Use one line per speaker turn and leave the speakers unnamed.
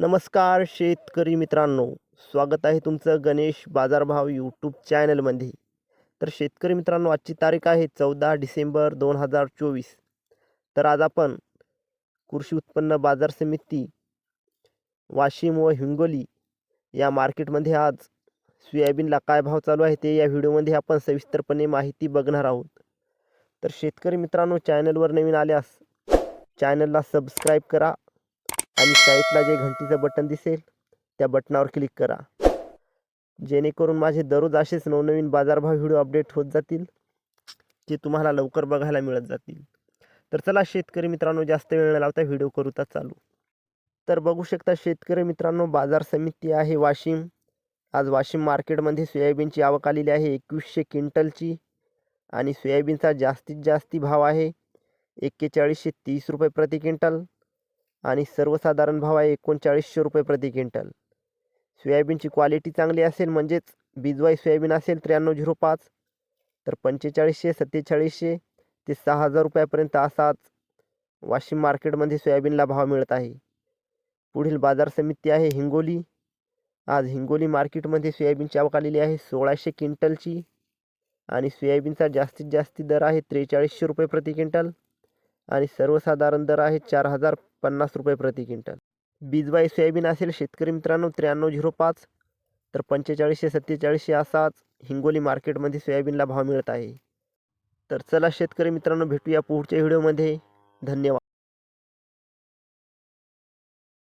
नमस्कार शेतकरी मित्रांनो स्वागत आहे तुमचं गणेश बाजारभाव यूट्यूब चॅनलमध्ये. तर शेतकरी मित्रांनो आजची तारीख आहे चौदा डिसेंबर दोन हजार चोवीस. तर आज आपण कृषी उत्पन्न बाजार समिती वाशिम व हिंगोली या मार्केटमध्ये आज सोयाबीनला काय भाव चालू आहे ते या व्हिडिओमध्ये आपण सविस्तरपणे माहिती बघणार आहोत. तर शेतकरी मित्रांनो चॅनलवर नवीन आल्यास चॅनलला सबस्क्राईब करा आणि साईटला जे घंटीचं बटन दिसेल त्या बटनावर क्लिक करा. जेणेकरून माझे दररोज असेच नवनवीन बाजारभाव व्हिडिओ अपडेट होत जातील जे तुम्हाला लवकर बघायला मिळत जातील. तर चला शेतकरी मित्रांनो जास्त वेळ न लावता व्हिडिओ करूता चालू. तर बघू शकता शेतकरी मित्रांनो बाजार समिती आहे वाशिम. आज वाशिम मार्केटमध्ये सोयाबीनची आवक आलेली आहे एकवीसशे क्विंटलची आणि सोयाबीनचा जास्तीत जास्ती भाव आहे एक्केचाळीसशे तीस रुपये प्रति क्विंटल. आणि सर्वसाधारण भाव आहे एकोणचाळीसशे रुपये प्रति क्विंटल. सोयाबीनची क्वालिटी चांगली असेल म्हणजेच बिजवाई सोयाबीन असेल त्र्याण्णव झिरो पाच तर पंचेचाळीसशे सत्तेचाळीसशे ते सहा हजार रुपयापर्यंत असाच वाशिम मार्केटमध्ये सोयाबीनला भाव मिळत आहे. पुढील बाजार समिती आहे हिंगोली. आज हिंगोली मार्केटमध्ये सोयाबीनची आवक आलेली आहे सोळाशे क्विंटलची आणि सोयाबीनचा जास्तीत जास्त दर आहे त्रेचाळीसशे रुपये प्रति क्विंटल आणि सर्वसाधारण दर आहे चार हजार पन्नास रुपये प्रति क्विंटल. बीजवाई सोयाबीन असेल शेतकरी मित्रांनो त्र्याण्णव झिरो पाच तर पंचेचाळीसशे सत्तेचाळीसशे असाच हिंगोली मार्केटमध्ये सोयाबीनला भाव मिळत आहे. तर चला शेतकरी मित्रांनो भेटूया पुढच्या व्हिडिओमध्ये. धन्यवाद.